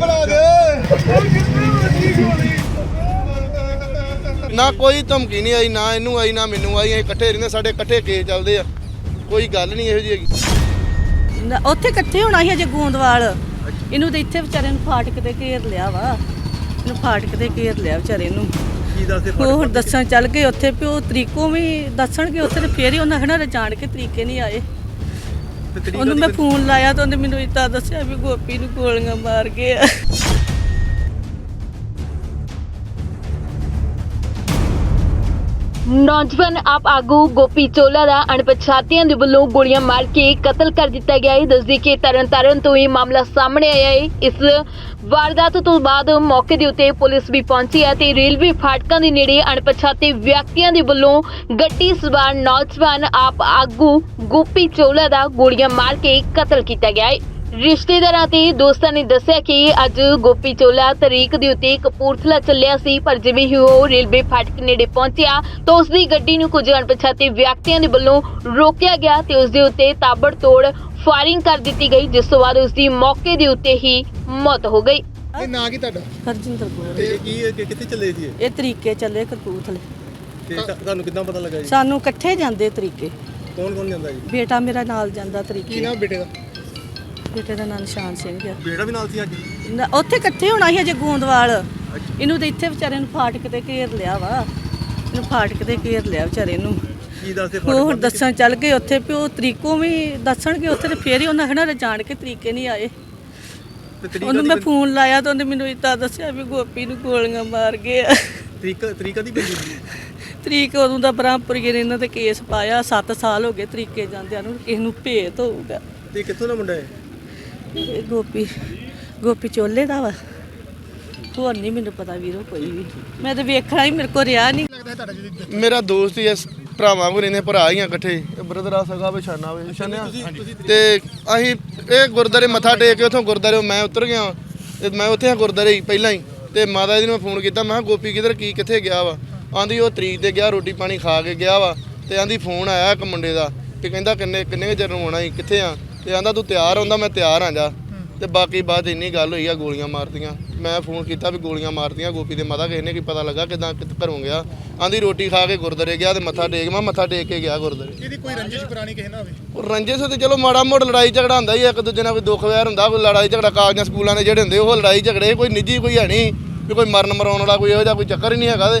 ਬਣਾ ਦੇ ਨਾ ਕੋਈ ਧਮਕੀ ਨਹੀਂ ਆਈ ਨਾ ਇਹਨੂੰ ਆਈ ਨਾ ਮੈਨੂੰ ਆਈ। ਇਕੱਠੇ ਰਹਿੰਦੇ ਸਾਡੇ ਇਕੱਠੇ ਕੇਸ ਚੱਲਦੇ ਆ। ਕੋਈ ਗੱਲ ਨਹੀਂ ਇਹੋ ਹੈਗੀ। ਨਾ- ਉੱਥੇ ਇਕੱਠੇ ਹੋਣਾ ਸੀ ਅਜੇ ਗੋਂਦਵਾਲ। ਇਹਨੂੰ ਤੇ ਇੱਥੇ ਵਿਚਾਰੇ ਨੂੰ ਫਾਟਕ ਤੇ ਘੇਰ ਲਿਆ ਵਾ। ਇਹਨੂੰ ਫਾਟਕ ਤੇ ਘੇਰ ਲਿਆ ਵਿਚਾਰੇ ਨੂੰ। ਕੀ ਦੱਸਦੇ ਹੁਣ ਦੱਸਣ ਚੱਲ ਗਏ ਉੱਥੇ ਉਹ ਤਰੀਕੋ ਵੀ ਦੱਸਣਗੇ ਉੱਥੇ ਤੇ ਫੇਰ ਹੀ ਉਹਨਾਂ ਖਣਾ ਜਾਣ ਕੇ ਤਰੀਕੇ ਨਹੀਂ ਆਏ। ਤੇ ਤਰੀਕਾ ਉਹਨੂੰ ਮੈਂ ਫੋਨ ਲਾਇਆ ਤਾਂ ਉਹਨੇ ਮੈਨੂੰ ਇਦਾਂ ਦੱਸਿਆ ਵੀ ਗੋਪੀ ਨੂੰ ਗੋਲੀਆਂ ਮਾਰ ਗਏ ਆ। ਨੌਜਵਾਨ ਆਪ ਆਗੂ ਗੋਪੀ ਚੋਲਾ ਦਾ ਅਣਪਛਾਤਿਆਂ ਦੇ ਵੱਲੋਂ ਗੋਲੀਆਂ ਮਾਰ ਕੇ ਕਤਲ ਕਰ ਦਿੱਤਾ ਗਿਆ ਹੈ। ਦੱਸਦੀ ਕਿ ਤਰਨਤਾਰਨ ਤੋਂ ਇਹ ਮਾਮਲਾ ਸਾਹਮਣੇ ਆਇਆ ਹੈ। ਇਸ ਵਾਰਦਾਤ ਤੋਂ ਬਾਅਦ ਮੌਕੇ ਦੇ ਉੱਤੇ ਪੁਲਿਸ ਵੀ ਪਹੁੰਚੀ ਹੈ ਤੇ ਰੇਲਵੇ ਫਾਟਕਾਂ ਦੇ ਨੇੜੇ ਅਣਪਛਾਤੇ ਵਿਅਕਤੀਆਂ ਦੇ ਵੱਲੋਂ ਗੱਡੀ ਸਵਾਰ ਨੌਜਵਾਨ ਆਪ ਆਗੂ ਗੋਪੀ ਚੋਲਾ ਦਾ ਗੋਲੀਆਂ ਮਾਰ ਕੇ ਕਤਲ ਕੀਤਾ ਗਿਆ ਹੈ। ਰਿਸ਼ਤੇਦਾਰਾਂ ਤੇ ਦੋਸਤਾਂ ਨੇ ਦੱਸਿਆ ਕਿ ਅੱਜ ਗੋਪੀ ਚੋਲਾ ਤਰੀਕ ਦੇ ਉੱਤੇ ਕਪੂਰਥਲਾ ਚੱਲਿਆ ਸੀ ਪਰ ਜਿਵੇਂ ਹੀ ਉਹ ਰੇਲਵੇ ਫਾਟਕ ਨੇੜੇ ਪਹੁੰਚਿਆ ਤਾਂ ਉਸ ਦੀ ਗੱਡੀ ਨੂੰ ਕੁਝ ਅਣਪਛਾਤੇ ਵਿਅਕਤੀਆਂ ਦੇ ਵੱਲੋਂ ਰੋਕਿਆ ਗਿਆ ਤੇ ਉਸ ਦੇ ਉੱਤੇ ਤਾਬੜਤੋੜ ਫਾਇਰਿੰਗ ਕਰ ਦਿੱਤੀ ਗਈ ਜਿਸ ਤੋਂ ਬਾਅਦ ਉਸ ਦੀ ਮੌਕੇ ਦੇ ਉੱਤੇ ਹੀ ਮੌਤ ਹੋ ਗਈ। ਇਹ ਨਾਂ ਕੀ ਤੁਹਾਡਾ? ਹਰਜਿੰਦਰ ਕੌਰ। ਤੇ ਕੀ ਇਹ ਕਿ- ਕਿੱਥੇ ਚੱਲੇ ਸੀ ਇਹ? ਇਹ ਤਰੀਕੇ ਚੱਲੇ ਕਪੂਰਥਲੇ। ਤੇ ਤੁ- ਤੁਹਾਨੂੰ ਕਿੱਦਾਂ ਪਤਾ ਲੱਗਾ ਜੀ? ਸਾਨੂੰ ਇਕੱਠੇ ਜਾਂਦੇ ਤਰੀਕੇ। ਕੌਣ ਕੌਣ ਜਾਂਦਾ ਜੀ? ਬੇਟਾ ਮੇਰਾ ਨਾਲ ਜਾਂਦਾ ਤਰੀਕੇ। ਬੇਟੇ ਦਾ? ਬੇਟੇ ਦਾ ਨਾਂ ਨਿਸ਼ਾਨ ਸਿੰਘ ਆ। ਬੇੜਾ ਵੀ ਨਾਲ ਸੀ ਅੱਜ? ਨਾ- ਉੱਥੇ ਇਕੱਠੇ ਹੋਣਾ ਸੀ ਅਜੇ ਗੋਂਦਵਾਲ। ਇਹਨੂੰ ਤੇ ਇੱਥੇ ਵਿਚਾਰੇ ਨੂੰ ਫਾਟਕ ਤੇ ਘੇਰ ਲਿਆ ਵਾ। ਇਹਨੂੰ ਫਾਟਕ ਤੇ ਘੇਰ ਲਿਆ ਵਿਚਾਰੇ ਨੂੰ। ਕੀ ਦੱਸਦੇ ਹੁਣ ਦੱਸਣ ਚੱਲ ਗਏ ਉੱਥੇ ਉਹ ਤਰੀਕੋ ਵੀ ਦੱਸਣਗੇ ਉੱਥੇ ਤੇ ਫੇਰ ਹੀ ਉਹਨਾਂ ਖਣਾ ਜਾਣ ਕੇ ਤਰੀਕੇ ਨਹੀਂ ਆਏ। ਤੇ ਤਰੀਕਾ ਉਹਨੂੰ ਦੀ ਮੈਂ ਫੋਨ ਲਾਇਆ ਤਾਂ ਉਹਨੇ ਮੈਨੂੰ ਇਦਾਂ ਦੱਸਿਆ ਵੀ ਗੋਪੀ ਨੂੰ ਗੋਲੀਆਂ ਮਾਰ ਗਏ ਆ। ਤਰੀਕਾ ਤਰੀਕਾ ਦੀ ਬੰਦੀ ਸੀ ਤਰੀਕ ਉਦੋਂ ਦਾ ਬ੍ਰਹਮਪੁਰੀਏ ਨੇ ਇਹਨਾਂ ਤੇ ਕੇਸ ਪਾਇਆ 7 ਸਾਲ ਹੋ ਗਏ ਤਰੀਕੇ ਜਾਂਦਿਆਂ ਨੂੰ ਕਿਸੇ ਨੂੰ ਭੇਤ ਹੋਊਗਾ। ਤੇ ਕਿੱਥੋਂ ਦਾ ਮੁੰਡਾ ਹੈ? ਇਹ ਗੋਪੀ ਗੋਪੀ ਚੋਲੇ ਦਾ ਵਾ। ਹੋਰ ਨਹੀਂ ਮੈਨੂੰ ਪਤਾ ਵੀਰੋ ਕੋਈ ਵੀ। ਮੈਂ ਤਾਂ ਵੇਖਣਾ ਹੀ ਮੇਰੇ ਕੋ ਰਿਹਾ ਨਹੀਂ ਮੇਰਾ ਦੋਸਤ ਹੀ ਐ ਭਰਾਵਾਂ ਕੋ ਰਹਿੰਦੇ ਭਰਾ ਹੀ ਆ ਇਕੱਠੇ। ਬ੍ਰਦਰ ਆ ਸਗਾ ਪਛਾਣਾ ਵੇ ਪਛਾਣਿਆ ਤੇ ਅਸੀਂ ਇਹ ਗੁਰਦਾਰੇ ਮੱਥਾ ਟੇਕ ਕੇ ਉਥੋਂ ਗੁਰਦਾਰੇ ਮੈਂ ਉਤਰ ਗਿਆ। ਤੇ ਮੈਂ ਉੱਥੇ ਆ ਗੁਰਦਾਰੇ ਹੀ ਪਹਿਲਾਂ ਹੀ। ਤੇ ਮਾਤਾ ਜੀ ਨੂੰ ਮੈਂ ਫੋਨ ਕੀਤਾ ਮੈਂ ਕਿਹਾ ਗੋਪੀ ਕਿਧਰ ਕੀ ਕਿੱਥੇ ਗਿਆ ਵਾ? ਆਂਦੀ ਉਹ ਤਰੀਕ ਤੇ ਗਿਆ ਰੋਟੀ ਪਾਣੀ ਖਾ ਕੇ ਗਿਆ ਵਾ। ਤੇ ਆਂਦੀ ਫੋਨ ਆਇਆ ਇੱਕ ਮੁੰਡੇ ਦਾ। ਤੇ ਕਹਿੰਦਾ ਕਿੰਨੇ ਕਿੰਨੇ ਚਿਰ ਨੂੰ ਆਉਣਾ ਸੀ ਕਿੱਥੇ ਆ? ਤੇ ਆਂਦਾ ਤੂੰ ਤਿਆਰ ਹੁੰਦਾ ਮੈਂ ਤਿਆਰ ਆ ਜਾ। ਤੇ ਬਾਕੀ ਬਾਅਦ ਇੰਨੀ ਗੱਲ ਹੋਈ ਆ ਗੋਲੀਆਂ ਮਾਰਤੀਆਂ। ਮੈਂ ਫੋਨ ਕੀਤਾ ਵੀ ਗੋਲੀਆਂ ਮਾਰਤੀਆਂ ਗੋਪੀ ਦੇ ਮਾਤਾ ਕਿਸੇ ਨੇ ਕੀ ਪਤਾ ਲੱਗਾ ਕਿਦਾਂ ਘਰੋਂ ਗਿਆ। ਆਂਦੀ ਰੋਟੀ ਖਾ ਕੇ ਗੁਰਦਾਰੇ ਗਿਆ ਤੇ ਮੱਥਾ ਟੇਕ। ਮੈਂ ਮੱਥਾ ਟੇਕ ਕੇ ਗਿਆ ਗੁਰਦਾਰੇ ਇਹਦੀ ਕੋਈ ਰੰਜਿਸ਼ ਪੁਰਾਣੀ ਕਿਸੇ ਨਾਲ ਹੋਵੇ ਉਹ ਰੰਜਿਸ਼ ਤੇ ਚਲੋ ਮਾੜਾ ਮੋੜ ਲੜਾਈ ਝਗੜਾ ਹੁੰਦਾ ਹੀ ਆ, ਇੱਕ ਦੂਜੇ ਨਾਲ ਕੋਈ ਦੁੱਖ ਵੈਰ ਹੁੰਦਾ ਕੋਈ ਲੜਾਈ ਝਗੜਾ ਕਾਗਜ਼ਾਂ ਸਕੂਲਾਂ ਦੇ ਜਿਹੜੇ ਹੁੰਦੇ ਉਹ ਲੜਾਈ ਝਗੜੇ ਕੋਈ ਨਿੱਜੀ ਕੋਈ ਹੈ ਨਹੀਂ ਵੀ ਕੋਈ ਮਰਨ ਮਰਾਉਣ ਵਾਲਾ ਕੋਈ ਇਹੋ ਜਿਹਾ ਕੋਈ ਚੱਕਰ ਹੀ ਨਹੀਂ ਹੈਗਾ ਤੇ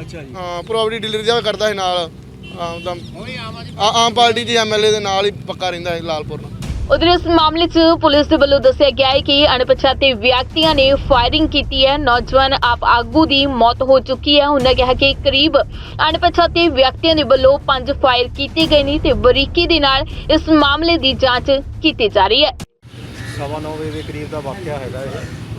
ਅੱਛਾ ਜੀ। ਹਾਂ ਪ੍ਰੋਪਰਟੀ ਡੀਲਰ ਦਾ ਕਰਦਾ ਹੈ ਨਾਲ। ਆਮ ਦਾ ਆ- ਆਮ ਪਾਰਟੀ ਦੇ ਐਮਐਲਏ ਦੇ ਨਾਲ ਹੀ ਪੱਕਾ ਰਹਿੰਦਾ ਹੈ ਲਾਲਪੁਰ ਨਾਲ। ਉਧਰ ਇਸ ਮਾਮਲੇ 'ਚ ਪੁਲਿਸ ਦੇ ਵੱਲੋਂ ਦੱਸਿਆ ਗਿਆ ਹੈ ਕਿ ਅਣਪਛਾਤੇ ਵਿਅਕਤੀਆਂ ਨੇ ਫਾਇਰਿੰਗ ਕੀਤੀ ਹੈ। ਨੌਜਵਾਨ ਆਪ ਆਗੂ ਦੀ ਮੌਤ ਹੋ ਚੁੱਕੀ ਹੈ। ਉਹਨਾਂ ਕਿਹਾ ਕਿ ਕਰੀਬ ਅਣਪਛਾਤੇ ਵਿਅਕਤੀਆਂ ਦੇ ਵੱਲੋਂ ਪੰਜ ਫਾਇਰ ਕੀਤੇ ਗਏ ਨੇ ਤੇ ਬਰੀਕੀ ਦੇ ਨਾਲ ਇਸ ਮਾਮਲੇ ਦੀ ਜਾਂਚ ਕੀਤੀ ਜਾ ਰਹੀ ਹੈ। ਸਵਾ ਨੌ ਵਜੇ ਦੇ ਕਰੀਬ ਦਾ ਵਾਕਿਆ ਹੈਗਾ ਇਹ।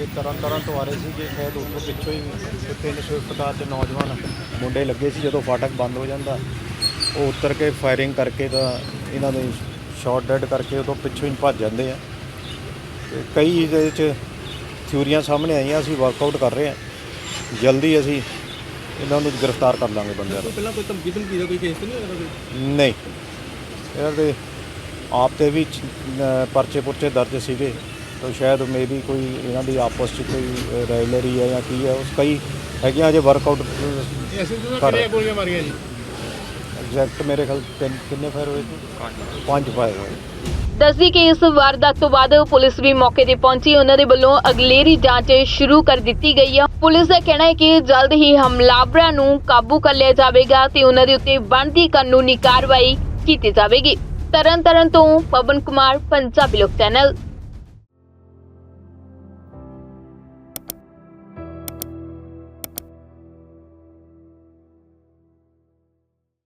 ਇਹ ਤਰਨ ਤਾਰਨ ਤੋਂ ਆ ਰਹੇ ਸੀ ਕਿ ਸ਼ਾਇਦ ਉੱਥੋਂ ਪਿੱਛੋਂ ਹੀ ਕੋਈ ਤਿੰਨ ਸਵਿਫਟ ਕਾਰ 'ਚ ਨੌਜਵਾਨ ਮੁੰਡੇ ਲੱਗੇ ਸੀ ਜਦੋਂ ਫਾਟਕ ਬੰਦ ਹੋ ਜਾਂਦਾ। ਉਹ ਉਤਰ ਕੇ ਫਾਇਰਿੰਗ ਕਰਕੇ ਤਾਂ ਇਹਨਾਂ ਦੇ ਸ਼ਾਟ ਡੈਡ ਕਰਕੇ ਉਦੋਂ ਪਿੱਛੋਂ ਹੀ ਭੱਜ ਜਾਂਦੇ ਆ। ਤੇ ਕਈ ਇਹਦੇ 'ਚ ਥਿਊਰੀਆਂ ਸਾਹਮਣੇ ਆਈਆਂ ਅਸੀਂ ਵਰਕਆਊਟ ਕਰ ਰਹੇ ਹਾਂ ਜਲਦੀ ਅਸੀਂ ਇਹਨਾਂ ਨੂੰ ਗ੍ਰਿਫਤਾਰ ਕਰ ਲਾਂਗੇ ਬੰਦਿਆਂ ਨੂੰ। ਪਹਿਲਾਂ ਕੋਈ ਧਮਕੀ ਧਮਕੀ ਦਾ ਕੋਈ ਕੇਸ ਤਾਂ ਨਹੀਂ ਹੋਇਆ ਕੋਈ ਨਹੀਂ। ਇਹਨਾਂ ਦੇ ਆਪ ਤੇ ਵੀ ਪਰਚੇ ਪੁਰਚੇ ਦਰਜ ਸੀਗੇ। ਤਾਂ ਸ਼ਾਇਦ ਮੇਬੀ ਕੋਈ ਇਹਨਾਂ ਦੀ ਆਪਸ ਚ ਕੋਈ ਰਾਇਲਰੀ ਹੈ ਜਾਂ ਕੀ ਹੈ ਉਸ ਕਈ ਹੈਗੀਆਂ ਅਜੇ ਵਰਕਆਊਟ ਅਸੀਂ ਤਾਂ ਕਿਹੜੀਆਂ ਗੋਲੀਆਂ ਮਾਰੀਆਂ ਜੀ? ਐਗਜ਼ੈਕਟ ਮੇਰੇ ਖਿਆਲ ਤਿੰਨ ਕਿੰਨੇ ਫਾਇਰ ਹੋਏ ਸੀ? ਪੰਜ। ਫਾਇਰ ਹੋਏ। ਦੱਸਦੀ ਕਿ ਇਸ ਵਾਰਦਾਤ ਤੋਂ ਬਾਅਦ ਪੁਲਿਸ ਵੀ ਮੌਕੇ ਤੇ ਪਹੁੰਚੀ। ਉਹਨਾਂ ਦੇ ਵੱਲੋਂ ਅਗਲੇਰੀ ਜਾਂਚ ਸ਼ੁਰੂ ਕਰ ਦਿੱਤੀ ਗਈ ਹੈ ਪੁਲਿਸ ਦਾ ਕਹਿਣਾ ਹੈ ਕਿ ਜਲਦ ਹੀ ਹਮਲਾਵਰਾਂ ਨੂੰ ਕਾਬੂ ਕਰ ਲਿਆ ਜਾਵੇਗਾ ਤੇ ਉਹਨਾਂ ਦੇ ਉੱਤੇ ਬਣਦੀ ਕਾਨੂੰਨੀ ਕਾਰਵਾਈ ਕੀਤੀ ਜਾਵੇਗੀ। ਤਰਨ ਤਾਰਨ ਤੋਂ ਪਵਨ ਕੁਮਾਰ ਪੰਜਾਬੀ ਲੋਕ ਚੈਨਲ।